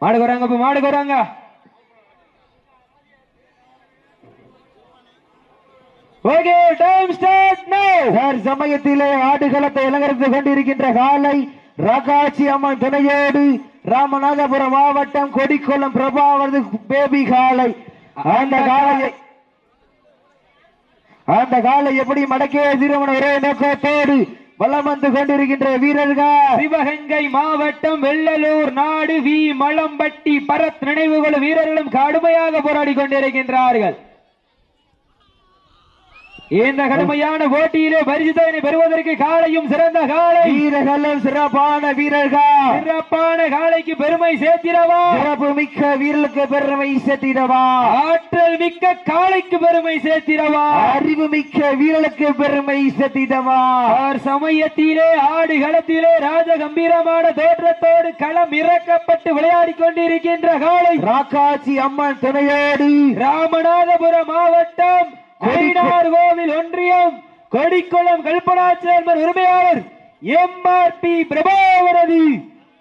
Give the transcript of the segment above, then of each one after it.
மாடுக்கு வராங்க இப்ப மாடுக்கு வராங்க ஓகே டைம் ஸ்டார்ட் சார் சமயத்திலே ஆடுகளத்தை இலங்கரித்து கொண்டிருக்கின்ற காலை ராகாட்சி அம்மன் துணையோடு ராமநாதபுரம் மாவட்டம் கொடிக்குளம் பிரபாவது பேபி காலை. அந்த காலையை அந்த காலை எப்படி மடக்கே திருமண ஒரே நோக்கத்தோடு வலம் வந்து கொண்டிருக்கின்ற வீரர்கள். சிவகங்கை மாவட்டம் வெள்ளலூர் நாடு வி மலம்பட்டி பரத் நினைவுகளும் வீரர்களும் கடுமையாக போராடி கொண்டிருக்கின்றார்கள். இந்த கடுமையான போட்டியிலே பரிசுத்தனை பெறுவதற்கு காலையும் சிறந்த காலை. வீரர்களும் சிறப்பான வீரர்கள். சிறப்பான காலைக்கு பெருமை சேர்த்திடவா? சிறப்பு மிக்க வீரர்களுக்கு பெருமை சேர்த்திடவா? ஆற்றல் மிக்க காளைக்கு பெருமை சேர்த்திடவா? அறிவு மிக்க வீரர்களுக்கு பெருமை சேர்த்திடவா? சமயத்திலே ஆடு களத்திலே ராஜ கம்பீரமான தோற்றத்தோடு களம் இறக்கப்பட்டு விளையாடி கொண்டிருக்கின்ற காளை ராக்காச்சி அம்மன் துணையோடு. ராமநாதபுரம் மாவட்டம் கொடினார் கோவில் ஒன்றியம் கொடிக்குளம் கல்பனாச்சேர்மன் உரிமையாளர் எம்ஆர்பி பிரபாவரது.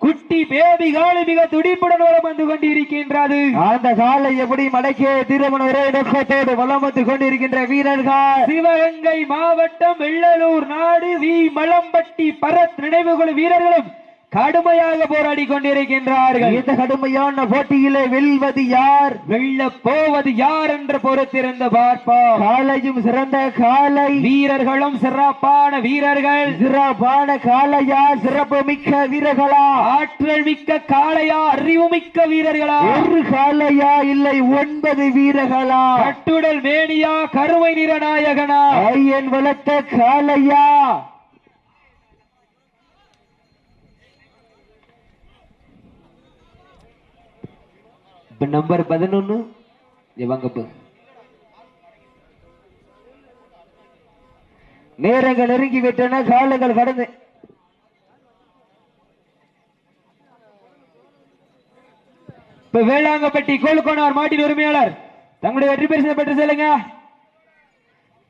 குட்டி பேபி காளை மிக துடிப்புடன் வலம் வந்து கொண்டிருக்கின்றது. அந்த காலை எப்படி மடக்கே திருமண ஒரே நோக்கத்தோடு வலம் வந்து கொண்டிருக்கின்ற வீரர்கள்? சிவகங்கை மாவட்டம் வெள்ளலூர் நாடு வி. மலம்பட்டி பரத் நினைவுகள் வீரர்களும் கடுமையாக போராடி கொண்டிருக்கின்றார்கள். இந்த கடுமையான போட்டியிலே வெல்வது யார்? வெல்ல போவது யார் என்று பொறுத்திருந்து பார்ப்போம் காலையும் சிறந்த காலை வீரர்களும் சிறப்பான வீரர்கள். சிறப்பான காலையா சிறப்பு மிக்க வீரர்களா? ஆற்றல் மிக்க காளையா? அறிவு மிக்க வீரர்களா? ஒரு காலையா இல்லை ஒன்பது வீரர்களா? கட்டுடல் மேனியா? கருமை நிற நாயகனா? ஐயன் வளர்த்த காலையா இப்போ நம்பர் பதினொன்னு. வாங்கப்போ நேரங்கள் நெருங்கி விட்டன காலங்கள் கடந்து. இப்ப வேளாங்கப்பட்டி கோல்கோனார் மாட்டின் உரிமையாளர். தங்களுடைய வெற்றி பரிசு பெற்று செல்லுங்க.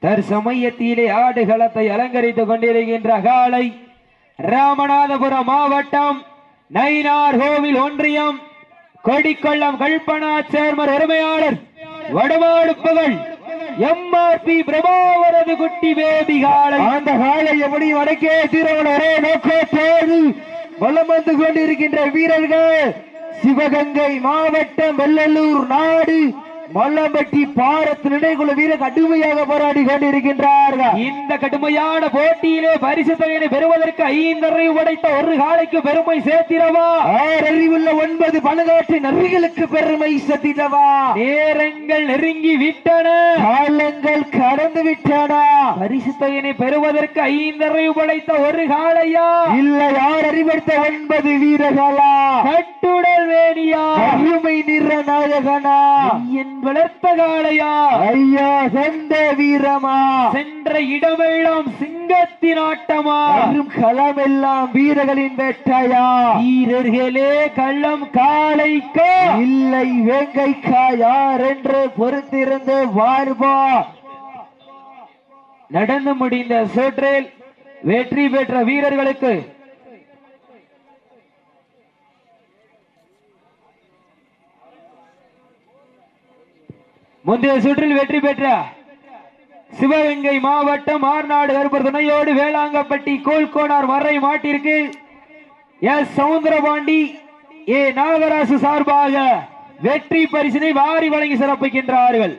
தற்சமயத்திலே ஆடுகளத்தை அலங்கரித்துக் கொண்டிருக்கின்ற காலை ராமநாதபுரம் மாவட்டம் நயினார் கோவில் ஒன்றியம். கொடிக்கொள்ளம் கல்பனா சேர்மர் உரிமையாளர் வடமாடு புகழ் எம்ஆர்பி பிரபாவரது குட்டி பேபி காலை. அந்த காலை எப்படி வடக்கே தீரவன ஒரே நோக்கத்தோடு வலம் வந்து கொண்டிருக்கின்ற வீரர்கள் சிவகங்கை மாவட்டம் வெள்ளலூர் நாடு மல்லம்பட்டி பாரத் நினைக்குள்ள வீரர் கடுமையாக போராடி கொண்டிருக்கின்றார்கள். இந்த கடுமையான போட்டியிலே பரிசு தொகையினை பெறுவதற்கு ஐந்தரை உடைத்த ஒரு காலைக்கு பெருமை சேர்த்திடவா? ஆறறிவுள்ள ஒன்பது பணக்காட்டு நரிகளுக்கு பெருமை சத்திடவா நேரங்கள் நெருங்கி விட்டன. காலங்கள் கடந்து விட்டன. பரிசு தொகையினை பெறுவதற்கு ஐந்தரை உடைத்த ஒரு காளையா? இல்ல யார் அறிவடுத்த ஒன்பது வீரர்களா? கட்டுடல் வேணியா? அருமை நிற நாயகனா? என் வளர்த்த காளையா? ஐயா சொந்த வீரமா? சென்ற இடமெல்லாம் சிங்கத்தின் ஆட்டமா? வரும் களமெல்லாம் வீரர்களின் வேட்டையா? வீரர்களே கள்ளம் காளைக்கா? இல்லை வேங்கைக்கா யார் என்று பொறுத்திருந்து வாழ்வா நடந்து முடிந்த சுற்றில் வெற்றி பெற்ற வீரர்களுக்கு முந்தைய சுற்றில் வெற்றி பெற்ற சிவகங்கை மாவட்டம் ஆர்நாடு கருப்பர் துணையோடு வேளாங்கப்பட்டி கோல்கோனார் மறை மாட்டிற்கு எஸ் சவுந்தரபாண்டி ஏ நாகராசு சார்பாக வெற்றி பரிசினை வாரி வழங்கி சிறப்பிக்கின்றார்கள்.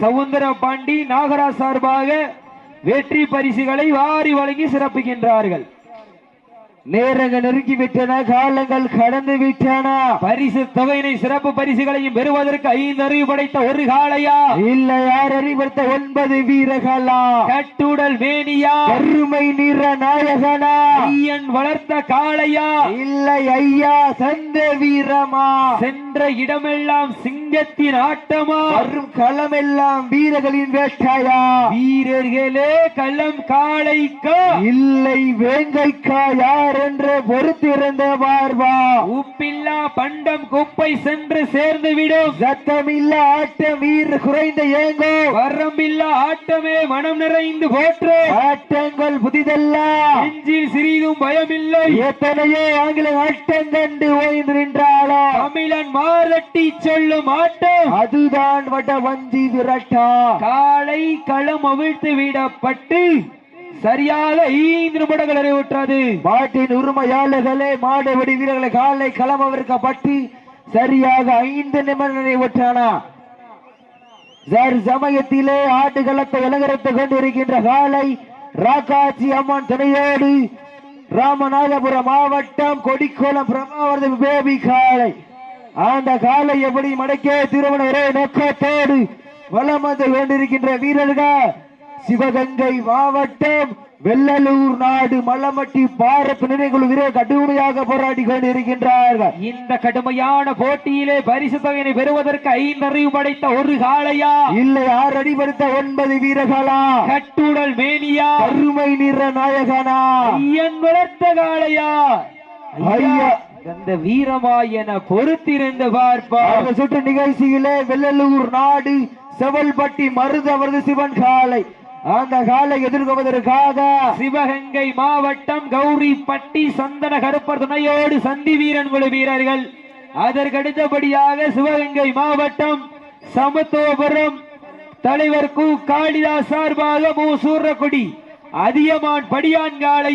சவுந்தர பாண்டி நாகராஜ் சார்பாக வெற்றி பரிசுகளை வாரி வழங்கி சிறப்பிக்கின்றார்கள். நேரங்கள் நெருங்கி விட்டன காலங்கள் கடந்து விட்டன. பரிசு தொகையினை சிறப்பு பரிசுகளையும் பெறுவதற்கு ஐந்து அறிவு படைத்த ஒரு காளையா? இல்லை யார் அறிவடுத்த ஒன்பது வீரர்களா? கட்டுடல் மேனியா? கருமை நிற நாயகனா? ஐயன் வளர்த்த காளையா? இல்லை ஐயா சந்த வீரமா? சென்ற இடமெல்லாம் சிங்க சிங்கத்தின் ஆட்டமா? வரும் களமெல்லாம் வீரர்களின் வேட்டையா? வீரர்களே களம் காளைக்கா? இல்லை வேங்கைக்கா யார் என்று பொறுத்திருந்த பார்வா. உப்பில்லா பண்டம் குப்பை சென்று சேர்ந்து விடும் சத்தமில்ல ஆட்டம் வீர குறைந்த ஏங்கோ வரம்பில்லா ஆட்டமே மனம் நிறைந்து போற்று. ஆட்டங்கள் புதிதல்ல. நெஞ்சில் சிறிதும் பயமில்லை. எத்தனையோ ஆங்கில ஆட்டம் கண்டு ஓய்ந்து நின்றாளோ. தமிழன் மாரட்டி சொல்லும் ஆட்டம். அதுதான் வட வஞ்சி விரட்டா. காலை களம் அவிழ்த்து விடப்பட்டு சரியாக ஐந்து நிமிடங்கள் நிறைவுற்றது. மாட்டின் உரிமையாளர்களே மாடுபடி வீரர்களை காலை களம் சரியாக ஐந்து நிமிடம் நிறைவுற்றானா? சர் சமயத்திலே ஆட்டுகளத்தை இலங்கரத்து கொண்டிருக்கின்ற காலை ராக்காட்சி அம்மன் துணையோடு ராமநாதபுரம் மாவட்டம் கொடிக்கோலம் பிரமாவரது பேபி காலை. அந்த காலை எப்படி மடக்கே திருமண ஒரே நோக்கத்தோடு வளம் வந்து கொண்டிருக்கின்ற வீரர்கள் சிவகங்கை மாவட்டம் வெள்ளலூர் நாடு மலமட்டி பாரப்பு நினைவுகள் வீரர் கடுமையாக போராடி கொண்டிருக்கின்றார்கள். இந்த கடுமையான போட்டியிலே பரிசு தொகையினை பெறுவதற்கு ஐந்து அறிவு படைத்த ஒரு காளையா? இல்லை ஆறு அடிபடுத்த ஒன்பது வீரர்களா? கட்டுடல் மேனியா? கருமை நிற நாயகனா? ஐயன் வளர்த்த காளையா? ஐயா. அந்த வீரமா என பொறுத்திருந்து பார்ப்பா அந்த சுற்று நிகழ்ச்சியிலே வெள்ளலூர் நாடு செவல்பட்டி மருது அவரது சிவன் காலை அந்த காலை எதிர்கொள்வதற்காக சிவகங்கை மாவட்டம் கௌரிப்பட்டி சந்தன கருப்பர் துணையோடு சந்தி வீரன் குழு வீரர்கள். அதற்கடுத்தபடியாக சிவகங்கை மாவட்டம் சமத்துவபுரம் தலைவர் கு. காளிதாஸ் சார்பாக மு. சூரக்குடி அதியமான் படியான் காலை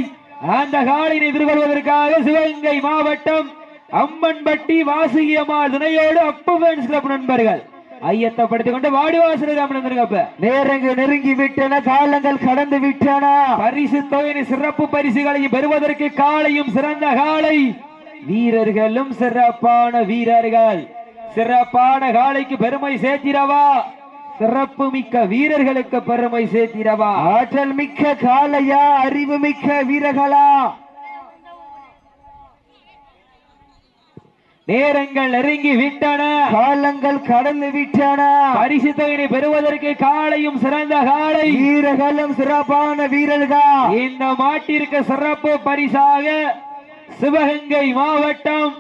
அந்த காளையினை எதிர்கொள்வதற்காக சிவகங்கை மாவட்டம் அம்மன்பட்டி வாசுகியம்மாள் துணையோடு அப்பு ஃபேன்ஸ் கிளப் நண்பர்கள். ஐயத்தை படுத்திக் கொண்டு வாடிவாசல் ராமநந்தருங்கப்ப நேரங்கள் நெருங்கி விட்டன காலங்கள் கடந்து விட்டன. பரிசு தொகையின் சிறப்பு பரிசுகளையும் பெறுவதற்கு காளையும் சிறந்த காளை. வீரர்களும் சிறப்பான வீரர்கள். சிறப்பான காளைக்கு பெருமை சேர்த்திடவா? சிறப்பு மிக்க வீரர்களுக்கு பெருமை சேர்த்திடவா? ஆற்றல் மிக்க காளையா? அறிவு மிக்க வீரர்களா? நேரங்கள் நெருங்கி விட்டன. காலங்கள் கடந்து விட்டன. பரிசு தொகையினை பெறுவதற்கு காளையும் சிறந்த காளை. வீரர்களும் சிறப்பான வீரர்கள். இந்த மாட்டிற்கு சிறப்பு பரிசாக சிவகங்கை மாவட்டம்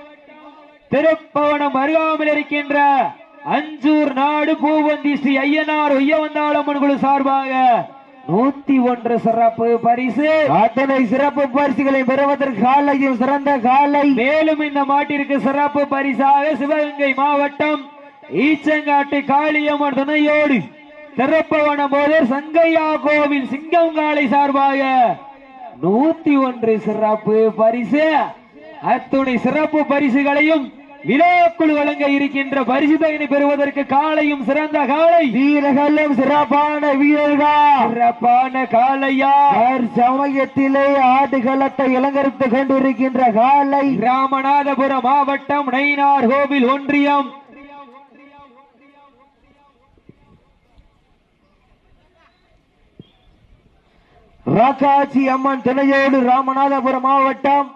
திருப்பவனம் அருகாமல் இருக்கின்ற அஞ்சூர் நாடு பூவந்தி ஸ்ரீ ஐயனார் ஒய்யவந்தாளம்மன் குழு சார்பாக நூத்தி ஒன்று சிறப்பு பரிசு. அத்தனை சிறப்பு பரிசுகளை பெறுவதற்கு காலையும் சிறந்த காலை. மேலும் இந்த மாட்டிற்கு சிறப்பு பரிசாக சிவகங்கை மாவட்டம் ஈச்சங்காட்டு காளியம்மன் துணையோடு திறப்பவனம் போது சங்கையா கோவில் சிங்கங்காலை சார்பாக நூத்தி ஒன்று சிறப்பு பரிசு. அத்துணை சிறப்பு பரிசுகளையும் விழாக்குழு வழங்க இருக்கின்ற பரிசு தொகையினை பெறுவதற்கு காலையும் சிறந்த காலை வீரர்களும் சிறப்பான வீரர்கள்? சிறப்பான காளையா? சமயத்திலே ஆடுகளத்தை இலங்கரித்துக் கொண்டிருக்கின்ற காலை ராமநாதபுரம் மாவட்டம் நயினார் கோவில் ஒன்றியம். ராக்காச்சி அம்மன் துணையோடு ராமநாதபுரம் மாவட்டம்.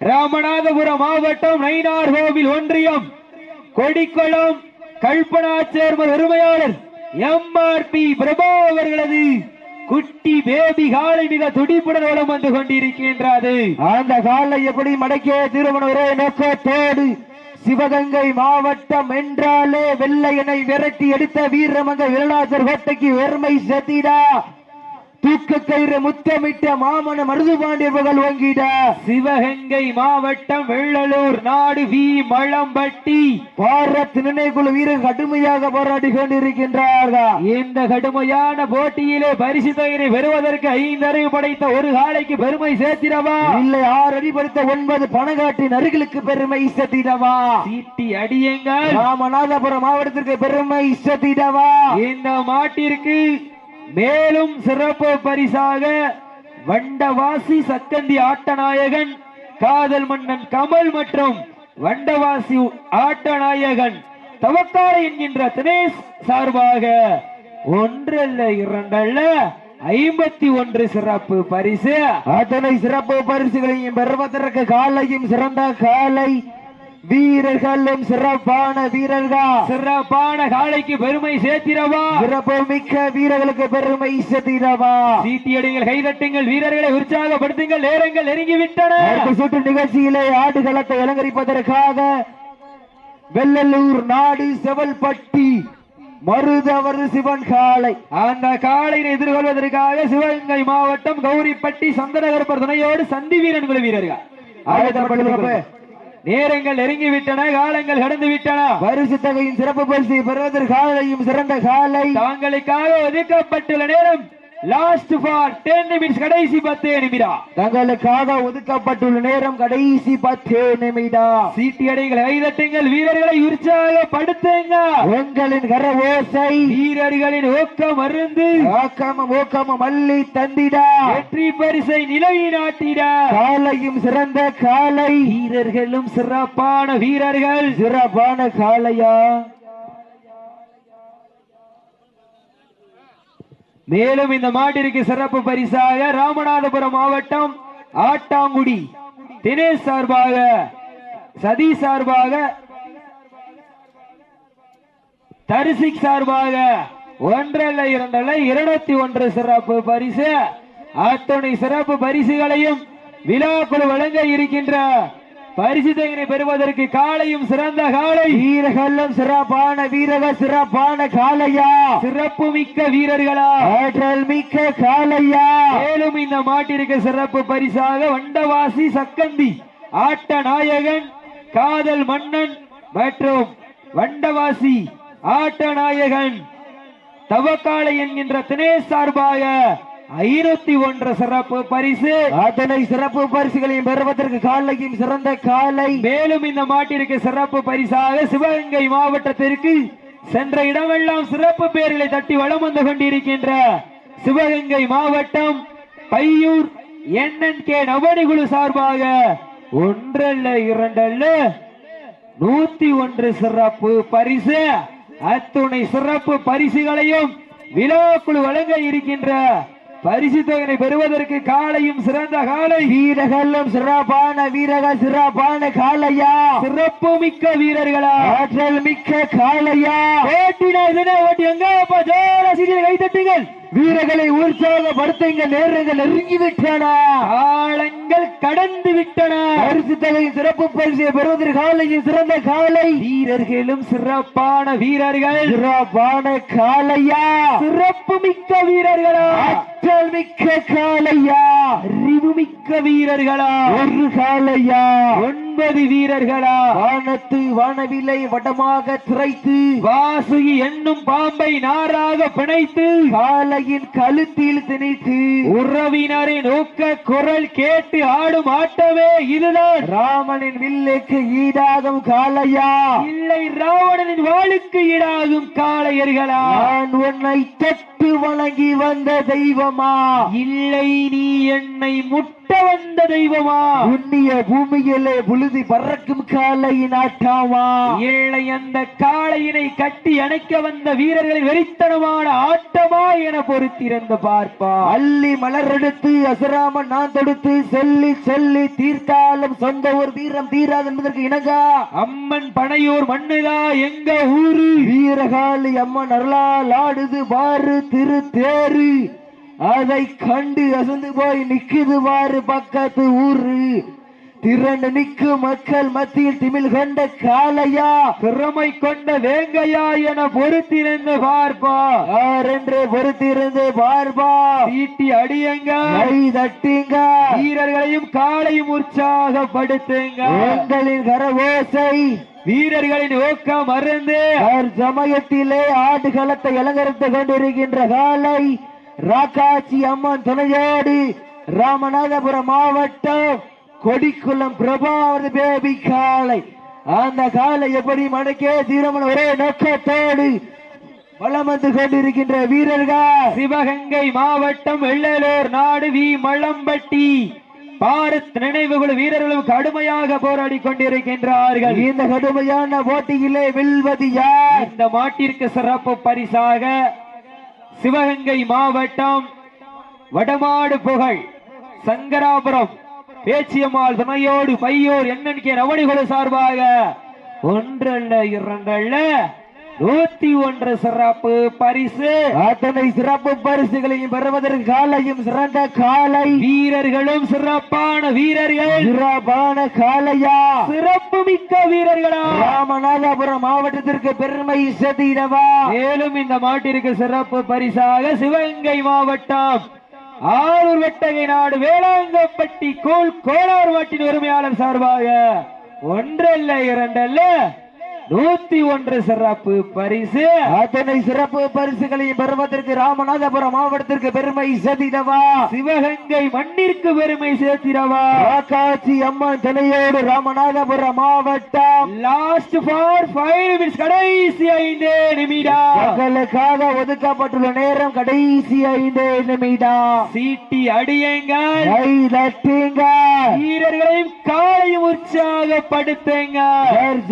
ராமநாதபுரம் மாவட்டம் நயினார் கோவில் ஒன்றியம் கொடிக்குளம் கல்பனா சேர்மன் உரிமையாளர் எம்ஆர்பி பிரபா அவர்களது குட்டி பேபி காலை மிக துடிப்புடன் உலம் வந்து கொண்டிருக்கின்றது. அந்த காலை எப்படி மடக்கிய திருமண ஒரே நோக்கத்தோடு சிவகங்கை மாவட்டம் என்றாலே வெள்ளையனை விரட்டி எடுத்த வீரமங்க விருளாசர் கோட்டைக்கு வெறுமை செத்திடா. தூக்க கயிறு முத்தமிட்ட மாமன மருதுபாண்டியர்கள் ஓங்கிட. சிவகங்கை மாவட்டம் வெள்ளலூர் நாடு வி மளம்பட்டி. பாரத் நினைக்குழு வீரர் கடுமையாக போராடி கொண்டிருக்கின்றார்கள். இந்த கடுமையான போட்டியிலே பரிசு தொகையினை பெறுவதற்கு ஐந்தறிவு படைத்த ஒரு காலைக்கு பெருமை சேர்த்திடவா? இல்லை ஆறு அடிபடுத்த ஒன்பது பணங்காட்டின் அருகிலுக்கு பெருமை செத்திடவா சீட்டி அடியுங்கள். ராமநாதபுரம் மாவட்டத்திற்கு பெருமை செத்திடவா இந்த மாட்டிற்கு மேலும் சிறப்பு பரிசாக வண்டவாசி சக்கந்தி ஆட்டநாயகன் காதல் மன்னன் கமல் மற்றும் வண்டவாசி ஆட்டநாயகன் தவக்கார என்கின்ற தினேஷ் சார்பாக ஒன்றல்ல இரண்டல்ல ஐம்பத்தி ஒன்று சிறப்பு பரிசு. அத்தனை சிறப்பு பரிசுகளையும் பெறுவதற்கு காலையும் சிறந்த காலை வீரர்களும் சிறப்பான வீரர்கள்? சிறப்பான காலைக்கு பெருமை சேர்த்திரவா சிறப்பு மிக்க வீரர்களுக்கு பெருமை செத்திரவா சீட்டியடிங்கள் கைதட்டுங்கள் வீரர்களை உற்சாகப்படுத்துங்கள் நேரங்கள் நெருங்கிவிட்டன. சுற்று நிகழ்ச்சியிலே ஆடுகளத்தை அலங்கரிப்பதற்காக வெள்ளலூர் நாடு செவல்பட்டி மருதவர் சிவன் காலை அந்த காலையை எதிர்கொள்வதற்காக சிவகங்கை மாவட்டம் கௌரிப்பட்டி சந்தனகரப்பர் துணையோடு சந்தி வீரன் குழு வீரர்கள் ஆயத்தப்படுகிறது. நேரங்கள் நெருங்கி விட்டன காலங்கள் கடந்து விட்டன பரிசு தொகையின் சிறப்பு பரிசு பெறுவதற்கு காலையும் சிறந்த காலை. தாங்களுக்காக ஒதுக்கப்பட்டுள்ள நேரம் லாஸ்ட் ஃபார் டென் நிமிட்ஸ் கடைசி பத்து நிமிடம். தங்களுக்காக ஒதுக்கப்பட்டுள்ள நேரம் கடைசி பத்து நிமிடம். சீட்டியடைகள் கைதட்டுங்கள் வீரர்களை உற்சாகப்படுத்துங்க. உங்களின் கர ஓசை வீரர்களின் ஊக்கம் அருந்து. ஆக்கமும் ஊக்கமும் அள்ளி தந்திடா. வெற்றி பரிசை நிலைநாட்டிட காலையும் சிறந்த காலை. வீரர்களும் சிறப்பான வீரர்கள். சிறப்பான காலையா? மேலும் இந்த மாட்டிற்கு சிறப்பு பரிசாக ராமநாதபுரம் மாவட்டம் ஆட்டாங்குடி. தினேஷ் சார்பாக சதி சார்பாக தரிசிக் சார்பாக ஒன்றல்ல இரண்டல்ல இருநூத்தி ஒன்று சிறப்பு பரிசு. அத்துணை சிறப்பு பரிசுகளையும் விழாக்குழு வழங்க இருக்கின்ற பரிசு தொகையினை பெறுவதற்கு காலையும் சிறந்த காலை வீரர்களும் சிறப்பான வீரர்கள் சிறப்பான காலையா சிறப்பு மிக்க வீரர்களா. ஆற்றல் மிக்க காலையா மேலும் இந்த மாட்டிற்கு சிறப்பு பரிசாக வண்டவாசி சக்கந்தி ஆட்ட நாயகன் காதல் மன்னன் மற்றும் வண்டவாசி ஆட்ட நாயகன். தவக்காலை என்கின்ற தினேஷ் சார்பாக ஐநூத்தி ஒன்று சிறப்பு பரிசு. அத்தனை சிறப்பு பரிசுகளையும் பெறுவதற்கு காலையும் சிறந்த காலை. மேலும் இந்த மாட்டிற்கு சிறப்பு பரிசாக சிவகங்கை மாவட்டத்திற்கு சென்ற இடமெல்லாம் சிறப்பு பெயர்களை தட்டி வலம் வந்து கொண்டிருக்கின்ற சிவகங்கை மாவட்டம் பையூர் என்என் கே நவனிகுழு சார்பாக ஒன்றல்ல இரண்டல்ல நூத்தி ஒன்று சிறப்பு பரிசு. அத்துணை சிறப்பு பரிசுகளையும் விழாக்குழு வழங்க இருக்கின்ற பரிசு தொகையை பெறுவதற்கு காலையும் சிறந்த காலை வீரர்களும் சிறப்பான வீரர்கள் சிறப்பான காலையா சிறப்பு மிக்க வீரர்களா. ஆற்றல் மிக்க காலையா ஓட்டினா ஓட்டி எங்க ஜோர சீரியல் கை வீரர்களை உற்சாகப்படுத்துங்க நேரங்கள் நெருங்கி விட்டன. காலங்கள் கடந்து விட்டன. பரிசு தொகையின் சிறப்பு பரிசை பெறுவதற்கு காலையும் சிறந்த காலை. வீரர்களும் சிறப்பான வீரர்கள். சிறப்பான காலையா? சிறப்பு மிக்க வீரர்களா? ஆற்றல் மிக்க காலையா? அறிவு மிக்க வீரர்களா? ஒரு காலையா? ஒன்பது வீரர்களா? வானத்து வானவில்லை வட்டமாக திரைத்து வாசுகி என்னும் பாம்பை நாராக பிணைத்து காலையின் கழுத்தில் திணித்து உறவினரின் ஊக்க குரல் கேட்டு ஆடும் ஆட்டமே இதுதான். ராமனின் வில்லுக்கு ஈடாகும் காலையா இல்லை ராவணனின் வாளுக்கு ஈடாகும் காளையர்களா? நான் உன்னை தொட்டு வணங்கி வந்த தெய்வமா? இல்லை நீ என்னை முட்ட வந்த தெய்வமா? புண்ணிய பூமியிலே புழுதி பறக்கும் காலையின் ஆட்டாமா? இல்லை அந்த காளையினை கட்டி அணைக்க வந்த வீரர்களின் வெறித்தனமான ஆட்டமா என பொறுத்திருந்த பார்ப்பா. அள்ளி மலரெடுத்து அசுராமன் நான் தொடுத்து சொல்லி சொல்லி தீர்த்தாலும் சொந்த ஒரு வீரம் தீராது என்பதற்கு இணங்கா. அம்மன் பனையூர் மண்ணுதா எங்க ஊரு? வீரகாளி அம்மன் அருளால் ஆடுது பாரு திரு தேரு. அதை கண்டு அசந்து போய் நிக்குது பாரு பக்கத்து ஊரு. திரண்டு நிக்கு மக்கள் மத்தியில் திமிழ் கண்ட காலையா திறமை கொண்ட வேங்கையா என பொறுத்திருந்து பார்ப்பா. என்று பொறுத்திருந்து பார்பா ஈட்டி அடியங்க. கை தட்டிங்க. வீரர்களையும் காலையும் உற்சாகப்படுத்துங்க. எங்களின் கரவோசை வீரர்களின் ஊக்கம் அருந்து. சமயத்திலே ஆடுகளத்தை அலங்கரித்துக் கொண்டிருக்கின்ற காலை ராக்காச்சி அம்மன் துணையோடு ராமநாதபுரம் மாவட்டம் கொடிக்குளம் பிரபாவதி பேபி காலை அந்த காலை எப்படி மடக்கே தீரமன் ஒரே நோக்கத்தோடு வலம் வந்து கொண்டிருக்கின்ற வீரர்கள். சிவகங்கை மாவட்டம் வெள்ளலூர் நாடு வி. மள்ளம்பட்டி பாரத் நினைவுகள் வீரர்களும் கடுமையாக போராடி கொண்டிருக்கின்றார்கள். இந்த கடுமையான போட்டியிலே வெல்வது யார்? இந்த மாட்டிற்கு சிறப்பு பரிசாக சிவகங்கை மாவட்டம் வடமாடு புகழ் சங்கராபுரம். பேச்சியம்மாள் துணையோடு பையோர் எண்ணன்கே ரவணிகுல சார்பாக ஒன்றல்ல இரண்டல்ல. நூத்தி ஒன்று சிறப்பு பரிசு. அத்தனை சிறப்பு பரிசுகளையும் பெறுவதற்கு காலையும் சிறந்த காலை. வீரர்களும் சிறப்பான வீரர்கள். சிறப்பான காலையா? சிறப்பு மிக்க வீரர்களா? ராமநாதபுரம் மாவட்டத்திற்கு பெருமை செதிடவா மேலும் இந்த மாட்டிற்கு சிறப்பு பரிசாக சிவகங்கை மாவட்டம். ஆரூர் வெட்டகை நாடு வேளாங்கப்பட்டி கோல் கோளார் மாட்டின் உரிமையாளர் சார்பாக ஒன்றல்ல இரண்டல்ல. நூத்தி ஒன்று சிறப்பு பரிசு. அத்தனை சிறப்பு பரிசுகளையும் பெறுவதற்கு ராமநாதபுரம் மாவட்டத்திற்கு பெருமை செதிடவா சிவகங்கை மண்ணிற்கு பெருமை சேர்த்திடவா? ராக்காட்சி அம்மன் துணையோடு ராமநாதபுரம் மாவட்டம். லாஸ்ட் ஃபார் ஃபைவ் மினிட்ஸ் கடைசி ஐந்து நிமிடம். தங்களுக்காக ஒதுக்கப்பட்டுள்ள நேரம் கடைசி ஐந்து நிமிடம். சீட்டி அடியுங்கள். கை தட்டுங்க வீரர்களையும் காலையும் உற்சாகப்படுத்துங்க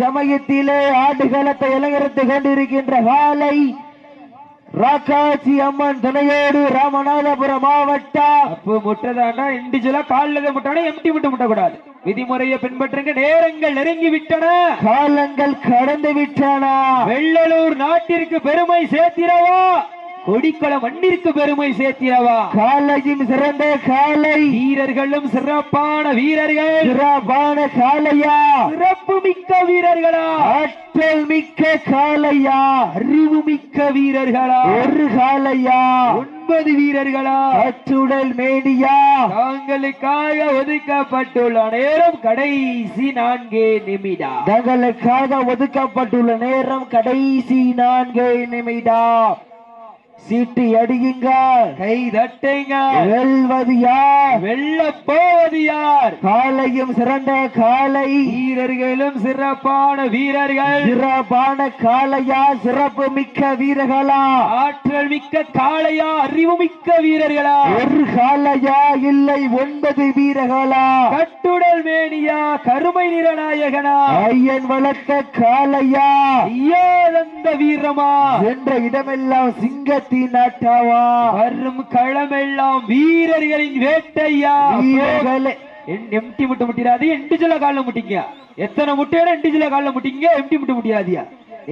சமயத்திலே ஆடுகளத்தை இலங்கரித்து கொண்டிருக்கின்ற காலை ராக்காட்சி அம்மன் துணையோடு ராமநாதபுரம் மாவட்டம் அப்போ முட்டதாண்டா இண்டிவிஜுவலா காலில் முட்டானா எம்டி முட்டை முட்டக்கூடாது. விதிமுறையை பின்பற்றுங்க நேரங்கள் நெருங்கி விட்டன. காலங்கள் கடந்து விட்டன. வெள்ளலூர் நாட்டிற்கு பெருமை சேர்த்திரவா கொடிக்குளம் மண்ணிற்கு பெருமை சேர்த்திரவா காலையும் சிறந்த காலை வீரர்களும் சிறப்பான வீரர்கள். சிறப்பான காலையா சிறப்பு மிக்க வீரர்களா? ஆற்றல் மிக்க காலையா அறிவு மிக்க வீரர்களா? ஒரு காலையா ஒன்பது வீரர்களா? அச்சுடல் மேடியா தாங்களுக்காக ஒதுக்கப்பட்டுள்ள நேரம் கடைசி நான்கே நிமிடம் தங்களுக்காக ஒதுக்கப்பட்டுள்ள நேரம் கடைசி நான்கு நிமிடம் சீட்டு அடியுங்க. கை தட்டுங்க. வெல்வது யார்? வெல்ல போவது யார்? காலையும் சிறந்த காலை வீரர்களும் சிறப்பான வீரர்கள். சிறப்பான காலையா சிறப்பு மிக்க வீரர்களா? ஆற்றல் மிக்க காளையா? அறிவு மிக்க வீரர்களா? ஒரு காலையா இல்லை ஒன்பது வீரர்களா? கட்டுடல் மேனியா? கருமை நிறநாயகனா? ஐயன் வளர்த்த காலையா ஐயாதந்த வீரமா? என்ற இடமெல்லாம் நாட்டாவா? வரும் களமெல்லாம் வீரர்களின் வேட்டையா? எம்டி முட்டை முட்டிடாது இண்டிஜுவலா காலில் முட்டிங்க? எத்தனை முட்டையோட இண்டிஜுவலா காலில் முட்டிங்க எம்டி முட்டை முட்டியாதியா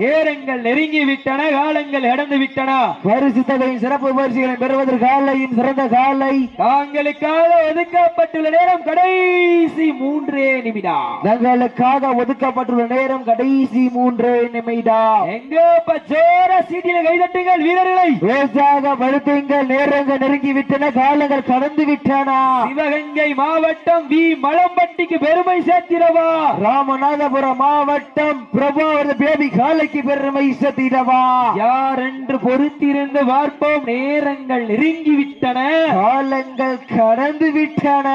ஏரங்கள் நெருங்கி விட்டன காலங்கள் கடந்து விட்டன பரிசு தொகையின் சிறப்பு பரிசுகளை பெறுவதற்கு காலையும் சிறந்த காலை. தாங்களுக்காக ஒதுக்கப்பட்டுள்ள நேரம் கடைசி மூன்றே நிமிடம் தங்களுக்காக ஒதுக்கப்பட்டுள்ள நேரம் கடைசி மூன்று நிமிடம் எங்க ஜோர சீட்டில கைதட்டுங்கள் வீரர்களை. உற்சாகப்படுத்துங்கள் நேரங்கள் நெருங்கி விட்டன காலங்கள் கடந்து விட்டன சிவகங்கை மாவட்டம் வி. மலம்பட்டிக்கு பெருமை சேர்த்திடவா ராமநாதபுரம் மாவட்டம் பிரபாவத பேபி காலைக்கு பெருமை சத்திடவா யார் என்று பொறுத்திருந்து பார்ப்போம். நேரங்கள் நெருங்கி விட்டன காலங்கள் கடந்து விட்டன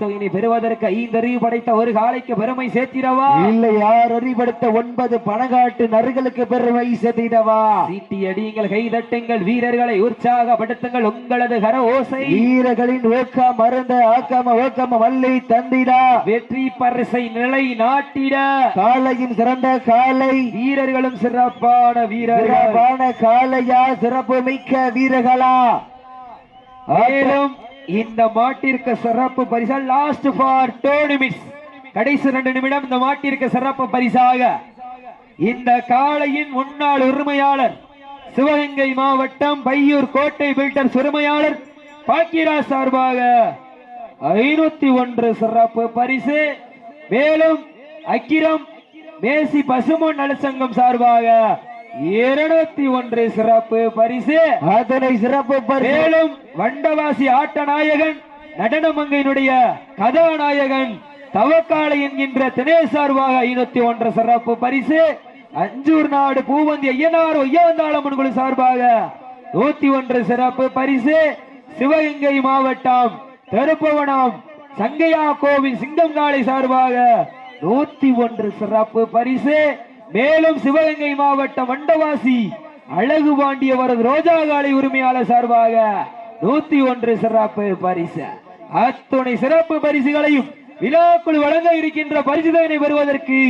தொகையினை பெறுவதற்கு ஐந்தறிவு படைத்த ஒரு காலைக்கு பெருமை சேர்த்திடவா? இல்லை யார் அறிவடுத்த ஒன்பது பணங்காட்டு நறுகளுக்கு பெருமை சத்திடவா சீட்டி அடியுங்கள் கைதட்டுங்கள் வீரர்களை உற்சாகப்படுத்துங்கள் உங்களது கர ஓசை. வீரர்களின் ஊக்கம் மருந்த ஆக்காம ஊக்கம வள்ளி தந்திடா. வெற்றி பரிசை நிலை நாட்டிட. காலையும் சிறந்த காலை வீரர்களும் சிறப்பான வீரர்கள். சிறப்பான காலையா சிறப்பு மிக்க வீரர்களா? மேலும் இந்த மாட்டிற்கு சிறப்பு பரிசா லாஸ்ட் ஃபார் டூ நிமிட்ஸ் கடைசி ரெண்டு நிமிடம் இந்த மாட்டிற்கு சிறப்பு பரிசாக. இந்த காளையின் முன்னாள் உரிமையாளர் சிவகங்கை மாவட்டம் பையூர் கோட்டை பில்டர் உரிமையாளர் பாக்கியராஜ் சார்பாக ஐநூத்தி ஒன்று சிறப்பு பரிசு. மேலும் அக்கிரம் மேசி பசுமன் நலசங்கம் சார்பாக இருநூத்தி ஒன்று சிறப்பு பரிசு. அதனை சிறப்பு மேலும் வண்டவாசி ஆட்ட நாயகன் நடனமங்கையினுடைய கதாநாயகன் தவக்காளை என்கின்ற தினேஷ் சார்பாக ஐநூத்தி ஒன்று சிறப்பு பரிசு. அஞ்சூர் நாடு பூவந்தி ஐயனார் ஒய்யவந்தாளம்மன் குழு சார்பாக நூத்தி ஒன்று சிறப்பு பரிசு. சிவகங்கை மாவட்டம் திருப்புவனம் சங்கையா கோவில் சிங்கம்காலை சார்பாக நூத்தி ஒன்று சிறப்பு பரிசு. மேலும் சிவகங்கை மாவட்டம் வண்டவாசி அழகு பாண்டியவரது ரோஜா காலை உரிமையாளர் சார்பாக நூத்தி ஒன்று சிறப்பு பரிசு. அத்துணை சிறப்பு பரிசுகளையும் விழாக்குழு வழங்க இருக்கின்ற பரிசுதனை பெறுவதற்கு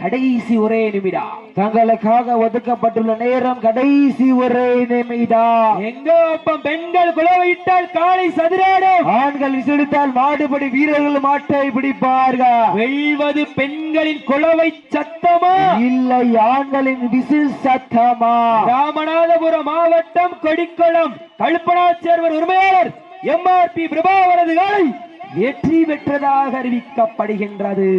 கடைசி ஒரே நிமிடம். தங்களுக்காக ஒதுக்கப்பட்டுள்ள நேரம் கடைசி ஒரே நிமிடம். எங்க அப்பம் பெண்கள் குலவையிட்டால் காலை சதுராடும். ஆண்கள் விசிடித்தால் மாடுபடி வீரர்கள் மாட்டை பிடிப்பார்கள். வெல்வது பெண்களின் குலவை சத்தமா? இல்லை ஆண்களின் விசில் சத்தமா? ராமநாதபுரம் மாவட்டம் கொடிக்குளம். கல்பனாச்சேர்வர் உரிமையாளர் எம்ஆர்பி பிரபாவரது காலை வெற்றி பெற்றதாக அறிவிக்கப்படுகின்றது.